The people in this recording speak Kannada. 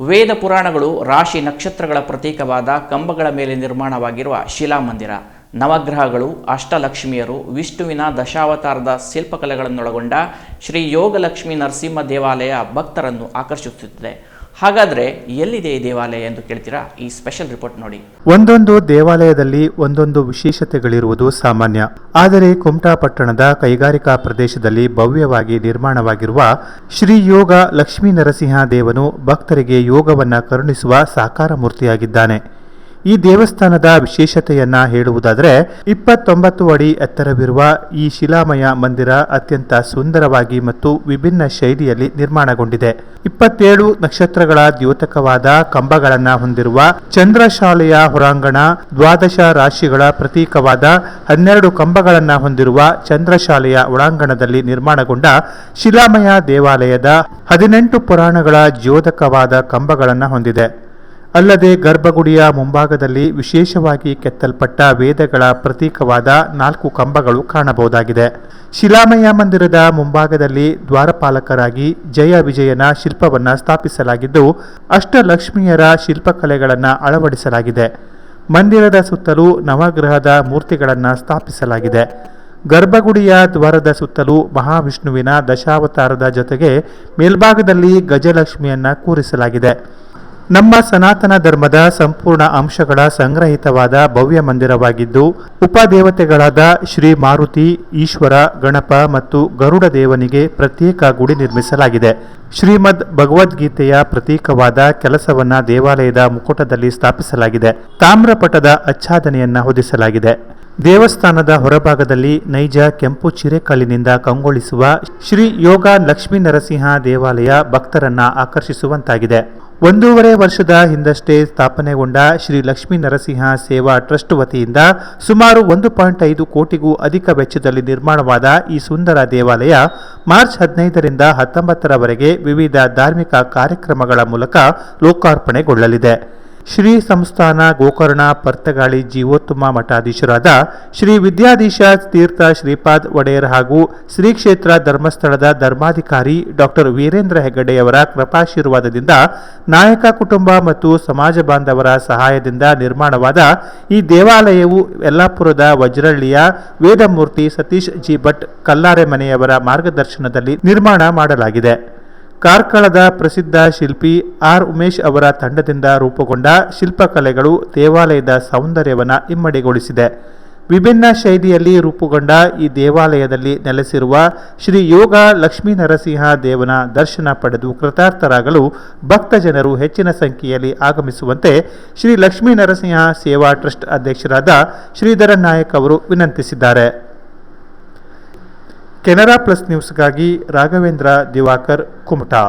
ವೇದ ಪುರಾಣಗಳು ರಾಶಿ ನಕ್ಷತ್ರಗಳ ಪ್ರತೀಕವಾದ ಕಂಬಗಳ ಮೇಲೆ ನಿರ್ಮಾಣವಾಗಿರುವ ಶಿಲಾಮಂದಿರ. ನವಗ್ರಹಗಳು, ಅಷ್ಟಲಕ್ಷ್ಮಿಯರು, ವಿಷ್ಣುವಿನ ದಶಾವತಾರದ ಶಿಲ್ಪಕಲೆಗಳನ್ನೊಳಗೊಂಡ ಶ್ರೀ ಯೋಗಲಕ್ಷ್ಮಿ ನರಸಿಂಹ ದೇವಾಲಯ ಭಕ್ತರನ್ನು ಆಕರ್ಷಿಸುತ್ತಿದೆ. ಹಾಗಾದರೆ ಎಲ್ಲಿದೆ ಈ ದೇವಾಲಯ ಎಂದು ಕೇಳ್ತೀರಾ? ಈ ಸ್ಪೆಷಲ್ ರಿಪೋರ್ಟ್ ನೋಡಿ. ಒಂದೊಂದು ದೇವಾಲಯದಲ್ಲಿ ಒಂದೊಂದು ವಿಶೇಷತೆಗಳಿರುವುದು ಸಾಮಾನ್ಯ. ಆದರೆ ಕುಮಟಾ ಪಟ್ಟಣದ ಕೈಗಾರಿಕಾ ಪ್ರದೇಶದಲ್ಲಿ ಭವ್ಯವಾಗಿ ನಿರ್ಮಾಣವಾಗಿರುವ ಶ್ರೀ ಯೋಗ ಲಕ್ಷ್ಮೀ ನರಸಿಂಹ ದೇವನು ಭಕ್ತರಿಗೆ ಯೋಗವನ್ನ ಕರುಣಿಸುವ ಸಾಕಾರ ಮೂರ್ತಿಯಾಗಿದ್ದಾನೆ ಈ ದೇವಸ್ಥಾನದ ವಿಶೇಷತೆಯನ್ನ ಹೇಳುವುದಾದರೆ ಇಪ್ಪತ್ತೊಂಬತ್ತು ಅಡಿ ಎತ್ತರವಿರುವ ಈ ಶಿಲಾಮಯ ಮಂದಿರ ಅತ್ಯಂತ ಸುಂದರವಾಗಿ ಮತ್ತು ವಿಭಿನ್ನ ಶೈಲಿಯಲ್ಲಿ ನಿರ್ಮಾಣಗೊಂಡಿದೆ. ಇಪ್ಪತ್ತೇಳು ನಕ್ಷತ್ರಗಳ ದ್ಯೋತಕವಾದ ಕಂಬಗಳನ್ನು ಹೊಂದಿರುವ ಚಂದ್ರಶಾಲೆಯ ಹೊರಾಂಗಣ, ದ್ವಾದಶ ರಾಶಿಗಳ ಪ್ರತೀಕವಾದ ಹನ್ನೆರಡು ಕಂಬಗಳನ್ನು ಹೊಂದಿರುವ ಚಂದ್ರಶಾಲೆಯ ಒಳಾಂಗಣದಲ್ಲಿ ನಿರ್ಮಾಣಗೊಂಡ ಶಿಲಾಮಯ ದೇವಾಲಯದ ಹದಿನೆಂಟು ಪುರಾಣಗಳ ಜ್ಯೋತಕವಾದ ಕಂಬಗಳನ್ನು ಹೊಂದಿದೆ. ಅಲ್ಲದೆ ಗರ್ಭಗುಡಿಯ ಮುಂಭಾಗದಲ್ಲಿ ವಿಶೇಷವಾಗಿ ಕೆತ್ತಲ್ಪಟ್ಟ ವೇದಗಳ ಪ್ರತೀಕವಾದ ನಾಲ್ಕು ಕಂಬಗಳು ಕಾಣಬಹುದಾಗಿದೆ. ಶಿಲಾಮಯ ಮಂದಿರದ ಮುಂಭಾಗದಲ್ಲಿ ದ್ವಾರಪಾಲಕರಾಗಿ ಜಯ ವಿಜಯನ ಶಿಲ್ಪವನ್ನು ಸ್ಥಾಪಿಸಲಾಗಿದ್ದು, ಅಷ್ಟಲಕ್ಷ್ಮಿಯರ ಶಿಲ್ಪಕಲೆಗಳನ್ನು ಅಳವಡಿಸಲಾಗಿದೆ. ಮಂದಿರದ ಸುತ್ತಲೂ ನವಗ್ರಹದ ಮೂರ್ತಿಗಳನ್ನು ಸ್ಥಾಪಿಸಲಾಗಿದೆ. ಗರ್ಭಗುಡಿಯ ದ್ವಾರದ ಸುತ್ತಲೂ ಮಹಾವಿಷ್ಣುವಿನ ದಶಾವತಾರದ ಜೊತೆಗೆ ಮೇಲ್ಭಾಗದಲ್ಲಿ ಗಜಲಕ್ಷ್ಮಿಯನ್ನು ಕೂರಿಸಲಾಗಿದೆ. ನಮ್ಮ ಸನಾತನ ಧರ್ಮದ ಸಂಪೂರ್ಣ ಅಂಶಗಳ ಸಂಗ್ರಹಿತವಾದ ಭವ್ಯ ಮಂದಿರವಾಗಿದ್ದು, ಉಪದೇವತೆಗಳಾದ ಶ್ರೀ ಮಾರುತಿ, ಈಶ್ವರ, ಗಣಪ ಮತ್ತು ಗರುಡ ದೇವನಿಗೆ ಪ್ರತ್ಯೇಕ ಗುಡಿ ನಿರ್ಮಿಸಲಾಗಿದೆ. ಶ್ರೀಮದ್ ಭಗವದ್ಗೀತೆಯ ಪ್ರತೀಕವಾದ ಕೆಲಸವನ್ನ ದೇವಾಲಯದ ಮುಕುಟದಲ್ಲಿ ಸ್ಥಾಪಿಸಲಾಗಿದೆ. ತಾಮ್ರಪಟದ ಆಚ್ಛಾದನೆಯನ್ನ ಹೊದಿಸಲಾಗಿದೆ. ದೇವಸ್ಥಾನದ ಹೊರಭಾಗದಲ್ಲಿ ನೈಜ ಕೆಂಪು ಚಿರೆಕಲ್ಲಿನಿಂದ ಕಂಗೊಳಿಸುವ ಶ್ರೀ ಯೋಗ ಲಕ್ಷ್ಮೀ ನರಸಿಂಹ ದೇವಾಲಯ ಭಕ್ತರನ್ನ ಆಕರ್ಷಿಸುವಂತಾಗಿದೆ. ಒಂದೂವರೆ ವರ್ಷದ ಹಿಂದಷ್ಟೇ ಸ್ಥಾಪನೆಗೊಂಡ ಶ್ರೀ ಲಕ್ಷ್ಮೀ ನರಸಿಂಹ ಸೇವಾ ಟ್ರಸ್ಟ್ ವತಿಯಿಂದ ಸುಮಾರು ಒಂದು ಪಾಯಿಂಟ್ ಐದು ಕೋಟಿಗೂ ಅಧಿಕ ವೆಚ್ಚದಲ್ಲಿ ನಿರ್ಮಾಣವಾದ ಈ ಸುಂದರ ದೇವಾಲಯ ಮಾರ್ಚ್ ಹದಿನೈದರಿಂದ ಹತ್ತೊಂಬತ್ತರವರೆಗೆ ವಿವಿಧ ಧಾರ್ಮಿಕ ಕಾರ್ಯಕ್ರಮಗಳ ಮೂಲಕ ಲೋಕಾರ್ಪಣೆಗೊಳ್ಳಲಿದೆ. ಶ್ರೀ ಸಂಸ್ಥಾನ ಗೋಕರ್ಣ ಪರ್ತಗಾಳಿ ಜೀವೋತ್ತಮ ಮಠಾಧೀಶರಾದ ಶ್ರೀ ವಿದ್ಯಾಧೀಶ ತೀರ್ಥ ಶ್ರೀಪಾದ್ ಒಡೆಯರ್ ಹಾಗೂ ಶ್ರೀ ಕ್ಷೇತ್ರ ಧರ್ಮಸ್ಥಳದ ಧರ್ಮಾಧಿಕಾರಿ ಡಾಕ್ಟರ್ ವೀರೇಂದ್ರ ಹೆಗ್ಗಡೆಯವರ ಕೃಪಾಶೀರ್ವಾದದಿಂದ ನಾಯಕ ಕುಟುಂಬ ಮತ್ತು ಸಮಾಜ ಬಾಂಧವರ ಸಹಾಯದಿಂದ ನಿರ್ಮಾಣವಾದ ಈ ದೇವಾಲಯವು ಯಲ್ಲಾಪುರದ ವಜ್ರಳ್ಳಿಯ ವೇದಮೂರ್ತಿ ಸತೀಶ್ ಜಿ ಭಟ್ ಕಲ್ಲಾರೆ ಮನೆಯವರ ಮಾರ್ಗದರ್ಶನದಲ್ಲಿ ನಿರ್ಮಾಣ ಮಾಡಲಾಗಿದೆ. ಕಾರ್ಕಳದ ಪ್ರಸಿದ್ಧ ಶಿಲ್ಪಿ ಆರ್. ಉಮೇಶ್ ಅವರ ತಂಡದಿಂದ ರೂಪುಗೊಂಡ ಶಿಲ್ಪಕಲೆಗಳು ದೇವಾಲಯದ ಸೌಂದರ್ಯವನ್ನು ಇಮ್ಮಡಿಗೊಳಿಸಿದೆ. ವಿಭಿನ್ನ ಶೈಲಿಯಲ್ಲಿ ರೂಪುಗೊಂಡ ಈ ದೇವಾಲಯದಲ್ಲಿ ನೆಲೆಸಿರುವ ಶ್ರೀ ಯೋಗ ಲಕ್ಷ್ಮೀ ನರಸಿಂಹ ದೇವನ ದರ್ಶನ ಪಡೆದು ಕೃತಾರ್ಥರಾಗಲು ಭಕ್ತ ಜನರು ಹೆಚ್ಚಿನ ಸಂಖ್ಯೆಯಲ್ಲಿ ಆಗಮಿಸುವಂತೆ ಶ್ರೀ ಲಕ್ಷ್ಮೀ ನರಸಿಂಹ ಸೇವಾ ಟ್ರಸ್ಟ್ ಅಧ್ಯಕ್ಷರಾದ ಶ್ರೀಧರ ನಾಯಕ್ ಅವರು ವಿನಂತಿಸಿದ್ದಾರೆ. ಕೆನರಾ ಪ್ಲಸ್ ನ್ಯೂಸ್ಗಾಗಿ ರಾಘವೇಂದ್ರ ದಿವಾಕರ್ ಕುಮಟಾ